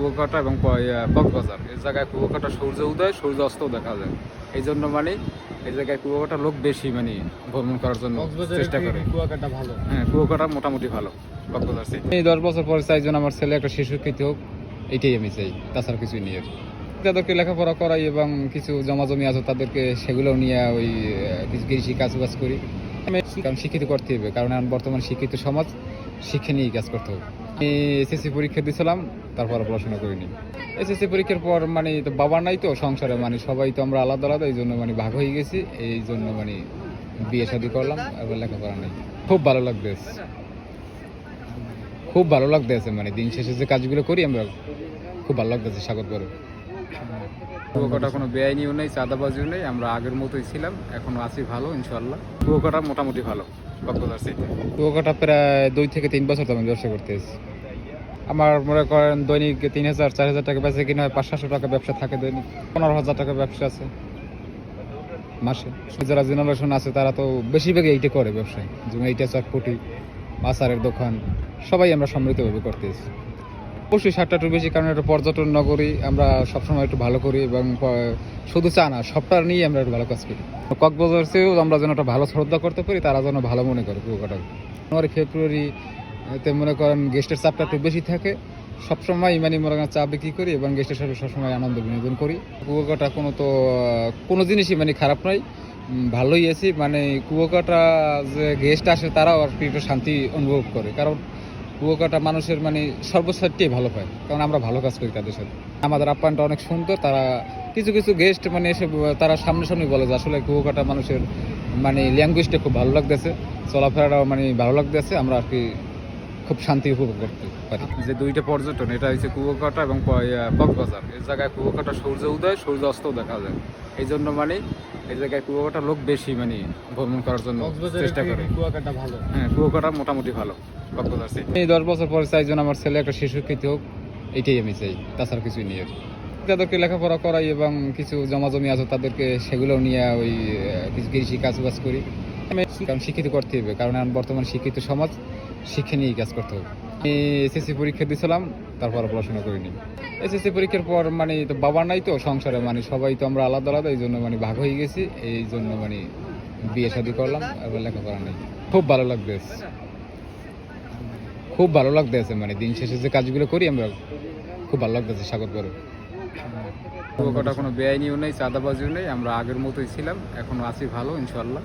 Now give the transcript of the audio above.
কুয়াকাটা এবং ইয়া, কক্সবাজার। এই জায়গায় কুয়াকাটা সূর্য উদয় সূর্য অস্তও দেখা যায়। এই জন্য মানে এই জায়গায় কুয়াকাটা লোক বেশি মানে ভ্রমণ করার জন্য চেষ্টা করে। কুয়াকাটা ভালো? হ্যাঁ কুয়াকাটা মোটামুটি ভালো কক্সবাজার এই দশ বছর পরে চাই যেন আমার ছেলে একটা শিশু শিশুকৃত হোক এটাই আমি চাই। তাছাড়া কিছুই নিয়ে তাদেরকে লেখাপড়া করাই এবং কিছু জমা জমি আছে তাদেরকে সেগুলো নিয়ে ওই কিছু কৃষি কাজ বাজ করি। আমি কারণ শিক্ষিত করতে হবে কারণ এখন বর্তমান শিক্ষিত সমাজ শিক্ষা নিয়েই কাজ করতে হবে। এসএসসি পরীক্ষা দিয়েছিলাম তারপর পড়াশোনা করিনি। এসএসসি পরীক্ষার পর মানে তো বাবা নাই তো সংসারে মানে সবাই তো আমরা আলাদা আলাদা এই জন্য মানে ভাগ হয়ে গেছি এই জন্য মানে বিয়ে শাদি করলাম এবার লেখাপড়া নেই। খুব ভালো লাগতেছে। খুব ভালো লাগতেছে মানে দিন শেষে যে কাজগুলো করি আমরা খুব ভালো লাগতেছে স্বাগত করে। কুয়াকাটা কোনো বেআইনিও নেই চাঁদাবাজিও নেই আমরা আগের মতোই ছিলাম এখনও আছি ভালো ইনশাল্লাহ কুয়াকাটা মোটামুটি ভালো কক্সবাজার সিটি কুয়াকাটা প্রায় দুই থেকে তিন বছর তো আমি ব্যবসা করতেছি আমার মনে করেন দৈনিক তিন হাজার, চার হাজার টাকা বেচে কিনা পাঁচ, সাতশো টাকা ব্যবসা থাকে দৈনিক। পনেরো হাজার টাকা ব্যবসা আছে মাসে। যারা জেনারেশন আছে, তারা তো বেশিরভাগই এইটা করে ব্যবসায়। যেমন এইটা চটপটি আচারের দোকান, সবাই আমরা সমৃদ্ধভাবে করতেছি অবশ্যই সাতটা একটু বেশি, কারণ এটা পর্যটন নগরী, আমরা সবসময় একটু ভালো করি এবং শুধু চা না, সবটা নিয়ে আমরা একটু ভালো কাজ করি। কক্সবাজার চেয়েও আমরা যেন একটা ভালো শ্রদ্ধা করতে পারি, তারা যেন ভালো মনে করে কুয়াকাটা জানুয়ারি, ফেব্রুয়ারি এতে মনে করেন গেস্টের চাপটা একটু বেশি থাকে। সবসময় মানে মনে করেন চা বিক্রি করি এবং গেস্টের সাথে সবসময় আনন্দ বিনোদন করি। কুয়াকাটা কোনো তো, কোনো জিনিসই মানে খারাপ নয়। ভালোই আছি। মানে কুয়াকাটা যে গেস্ট আসে তারাও আর কি একটু শান্তি অনুভব করে। কারণ কুয়াকাটা মানুষের মানে সর্বসাইডটাই ভালো পায় কারণ আমরা ভালো কাজ করি তাদের সাথে। আমাদের আপ্যায়নটা অনেক সুন্দর। তারা কিছু কিছু গেস্ট মানে এসে তারা সামনাসামনি বলে যে আসলে কুয়াকাটা মানুষের মানে ল্যাঙ্গুয়েজটা খুব ভালো লাগতেছে। চলাফেরাটাও মানে ভালো লাগতেছে। আমরা আর কি খুব শান্তি উপভোগ করতে পারি। যে দুইটা পর্যটন এটা হচ্ছে কুয়াকাটা এবং কক্সবাজার। এই জায়গায় কুয়াকাটা সূর্য উদয় সূর্য অস্তও দেখা যায়। এই জন্য মানে এই জায়গায় কুয়াকাটা লোক বেশি মানে ভ্রমণ করার জন্য চেষ্টা করে। কুয়াকাটা ভালো? হ্যাঁ কুয়াকাটা মোটামুটি ভালো কক্সবাজার এই দশ বছর পরে চাই যেন আমার ছেলে একটা শিশুকৃত হোক এটাই আমি চাই তাছাড়া কিছুই নিয়ে তাদেরকে লেখাপড়া করাই এবং কিছু জমা জমি আছে তাদেরকে সেগুলো নিয়ে ওই কিছু কৃষি কাজ বাজ করি। কারণ শিক্ষিত করতে হবে, কারণ এখন বর্তমান শিক্ষিত সমাজ, শিক্ষা নিয়েই কাজ করতে হবে। আমি এসএসসি পরীক্ষা দিয়েছিলাম, তারপর পড়াশোনা করিনি। এসএসসি পরীক্ষার পর মানে তো বাবা নাই তো, সংসারে মানে সবাই তো আমরা আলাদা আলাদা, এই জন্য মানে ভাগ হয়ে গেছি, এই জন্য মানে বিয়ে শাদি করলাম এবার লেখাপড়া নেই। খুব ভালো লাগতেছে খুব ভালো লাগতেছে মানে দিন শেষে যে কাজগুলো করি আমরা, খুব ভালো লাগতেছে স্বাগত করে। কোনো বেআইনিও নেই, চাঁদাবাজিও নেই, আমরা আগের মতোই ছিলাম, এখনও আছি ভালো ইনশাল্লাহ